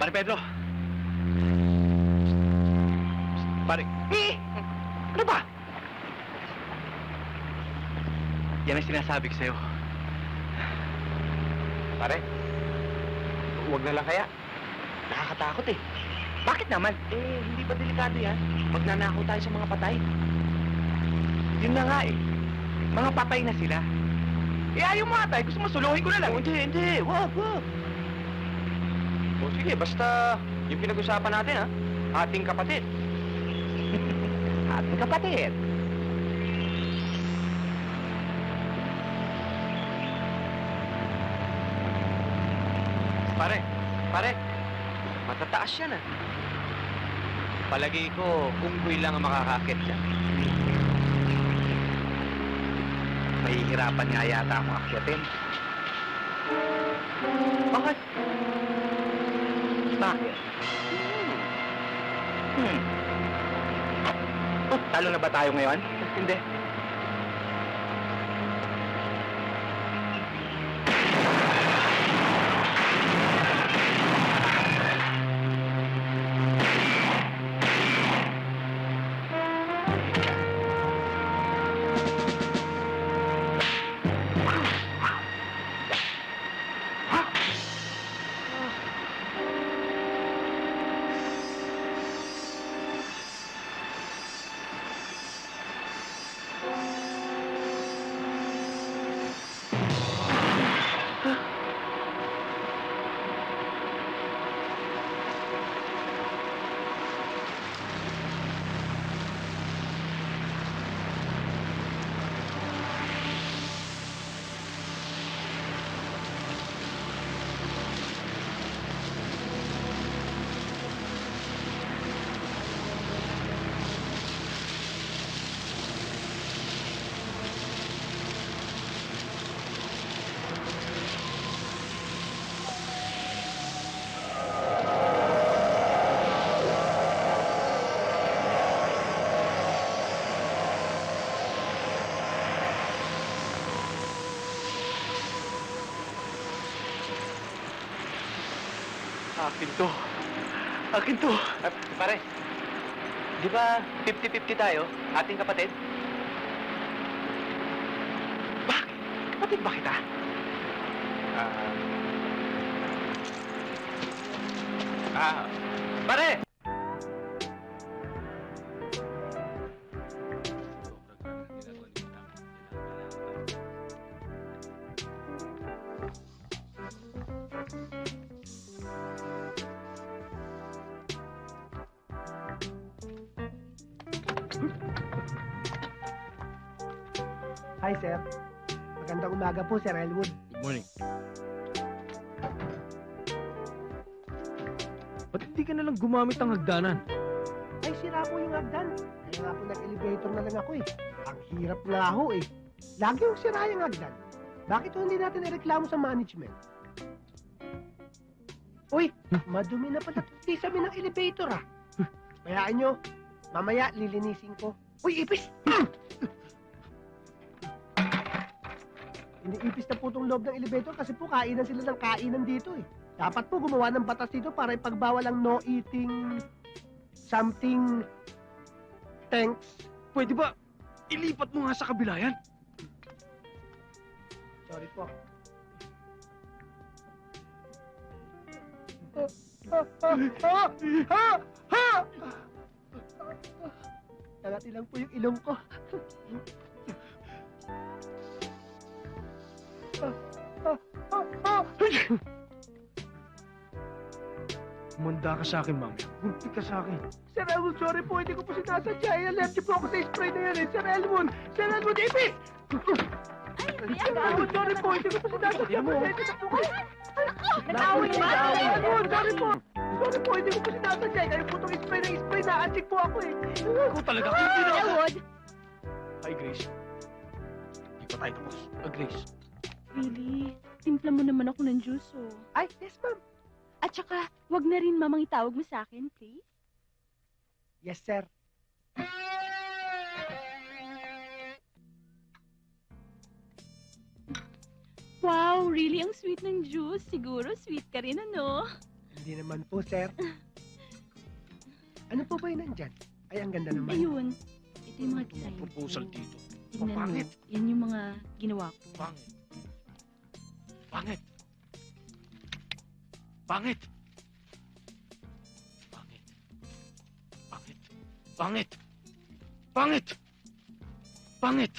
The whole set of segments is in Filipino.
Pare Pedro. Pare. Eh! Ano ba? Yan ang sinasabi ko sa'yo. Pare, huwag na lang kaya. Nakakatakot eh. Bakit naman? Eh, hindi ba delikado yan? Pag nanakaw tayo sa mga patay. Yun na nga eh. Mga patay na sila. Eh ayaw mo ata eh. Gusto mo suluhin ko na lang. Oh, hindi, hindi. Wag, wag. O sige, basta yung pinag-usapan natin ha. Ating kapatid. Ating kapatid. Pare, pare. Matataas yan ah. Palagi ko, unggoy lang ang makakakit dyan. Mahihirapan nga yata akong akyatin. Bakit? Bakit? Hmm. Talo na ba tayo ngayon? Hindi. Akin to. Akin to. Ah, pare, di ba 50-50 tayo? Ating kapatid? Bakit? Kapatid ba kita? Ah. Ah. Pare! Hi, sir. Magandang umaga po, Sir Elwood. Good morning. Ba't hindi ka nalang gumamit ng hagdanan? Ay, sira po yung hagdan. Kaya nga po nag-elevator na lang ako eh. Ang hirap nga ho eh. Lagi yung sira yung hagdan. Bakit hindi natin ireklamo sa management? Uy, madumi na pala tuti sa ng elevator ah. Bayaan nyo, mamaya lilinisin ko. Uy, ipis! Iniipis na po itong loob ng elevator kasi po kainan sila ng kainan dito eh. Dapat po gumawa ng batas dito para ipagbawal ang no eating something thanks. Pwede ba ilipat mo nga sa kabila yan? Sorry po. Ha! Ha! Ha! Ha! Ha! Nangati lang po yung ilong ko. Manda ka sa akin, mamaya. Gulpi ka sa akin. Sir Elwood, sorry po, hindi ko po sinasadya. Allergy po ako sa spray na yan eh. Sir Elwood! Sir Elwood, ipis! Sir Elwood, sorry po, hindi ko po sinasadya. Pasensya na po kayo. Ba? Sir Elwood, sorry po. Sorry po, hindi ko po sinasadya. Kayo po itong spray ng spray na antik po ako eh. Ako talaga, hindi na ako. Elwood, Hi, Grace. Di pa tayo tapos. Ah, Grace. Really? Timpla mo naman ako ng juice, oh. Ay, yes ma'am. At saka, wag na rin mamang itawag mo sa akin, please. Yes, sir. Wow, really ang sweet ng juice. Siguro sweet ka rin, ano? Hindi naman po, sir. Ano po ba yun nandyan? Ay, ang ganda naman. Ayun. Ito yung mga design Proposal dito. Tingnan mo. Pangit. Yan yung mga ginawa ko. Pangit. Pangit. Pangit. Pangit. Pangit. Pangit. Pangit. Pangit.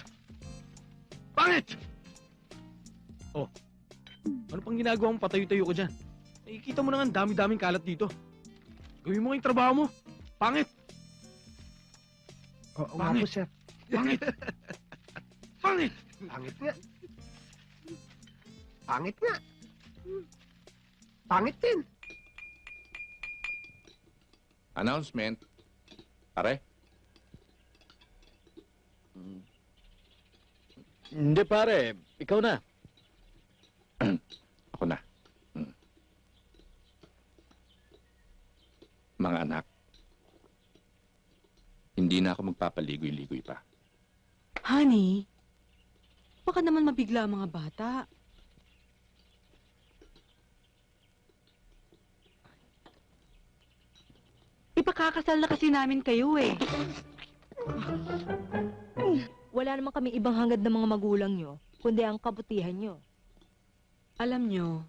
Pangit. Oh. Ano pang ginagawa mong patayo-tayo ko dyan? Nakikita mo na nga ang dami-daming kalat dito. Gawin mo nga yung trabaho mo. Pangit. Oo nga Pangit. po, sir. Pangit. Pangit. Pangit nga. Pangit nga. Pangit din. Announcement. Pare? Hindi pare, ikaw na. Ako na. Mm. Mga anak, hindi na ako magpapaligoy-ligoy pa. Honey, baka naman mabigla ang mga bata. Ipakakasal na kasi namin kayo eh. Wala naman kami ibang hangad ng mga magulang nyo, kundi ang kabutihan nyo. Alam nyo,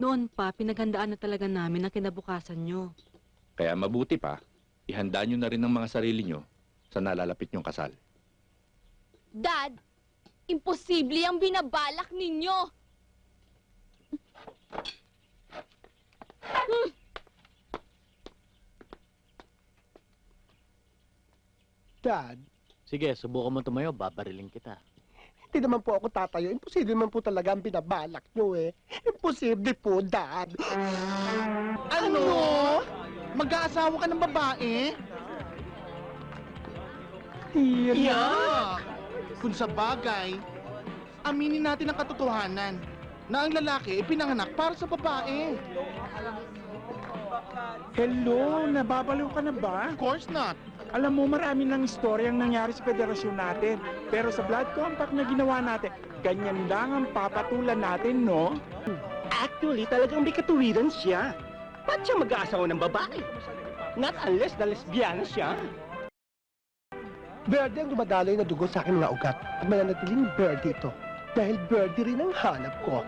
noon pa, pinaghandaan na talaga namin ang kinabukasan nyo. Kaya mabuti pa, ihanda nyo na rin ang mga sarili nyo sa nalalapit nyong kasal. Dad, imposible ang binabalak ninyo. Dad, Sige, subukan mo tumayo, babariling kita. hindi naman po ako tatayo. Imposible man po talaga ang binabalak nyo eh. Imposible po, Dad. Ano? Mag-aasawa ka ng babae? Yeah. Kung sa bagay, aminin natin ang katotohanan na ang lalaki ay pinanganak para sa babae. Hello, nababaliw ka na ba? Of course not. Alam mo, marami ng istoryang nangyari sa federasyon natin. Pero sa blood compact na ginawa natin, ganyan lang ang papatulan natin, no? Actually, talagang may katuwiran siya. Ba't siya mag-aasawa ng babae? Not unless na lesbiana siya. Verde ang dumadaloy na dugo sa aking mga ugat at mananatiling verde ito. Dahil verde rin ang hanap ko.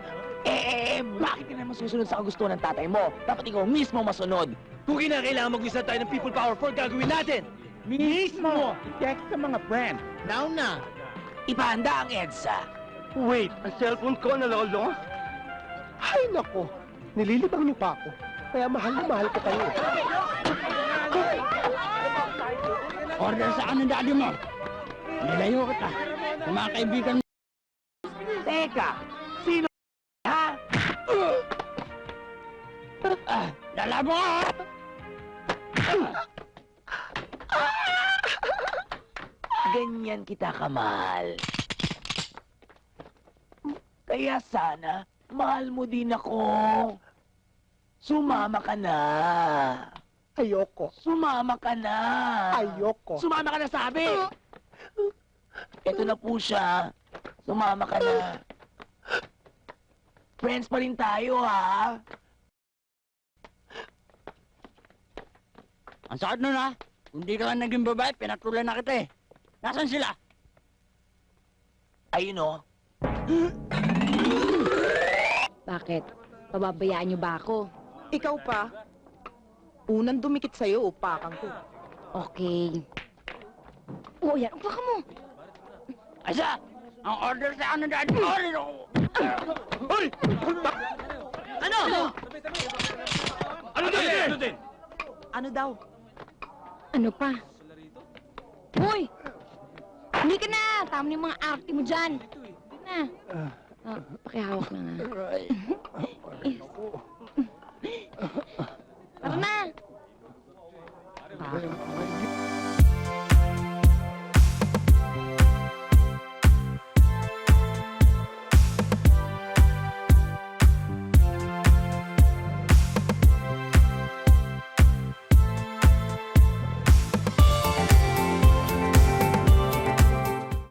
Eh, bakit ka naman susunod sa gusto ng tatay mo? Dapat ikaw mismo masunod. Kung kinakailangan mag-isa tayo ng People Power 4, gagawin natin. Mismo! I-text sa mga friend. Now na. Ipahanda ang EDSA. Wait, ang cellphone ko na lolo? Ay, nako. Nililibang niyo pa ako. Kaya mahal na mahal ko kayo. Order sa ano daddy mo? Nilayo kita. Sa mga kaibigan mo. Teka, Dala mo! Ganyan kita kamahal. Kaya sana, mahal mo din ako. Sumama ka na. Ayoko. Sumama ka na. Ayoko. Sumama ka na sabi! Ito na po siya. Sumama ka na. Friends pa rin tayo, ha? Ang sakit nun ha? Hindi ka lang naging babae, pinatulan na kita eh. Nasaan sila? Ayun, oh. Bakit? Pababayaan nyo ba ako? Ikaw pa? Unang dumikit sa'yo, upakan ko. Okay. Oo, yan. Upa ka mo. Asa? Ang order sa ano daddy mo? Hoy! Ano? Ano din? Ano din? Ano daw? Ano pa? Hoy! Huli ka na! Tama na yung mga arte mo dyan. Hindi na. Oh, pakihawak na nga. Yes. Tara na! Ah.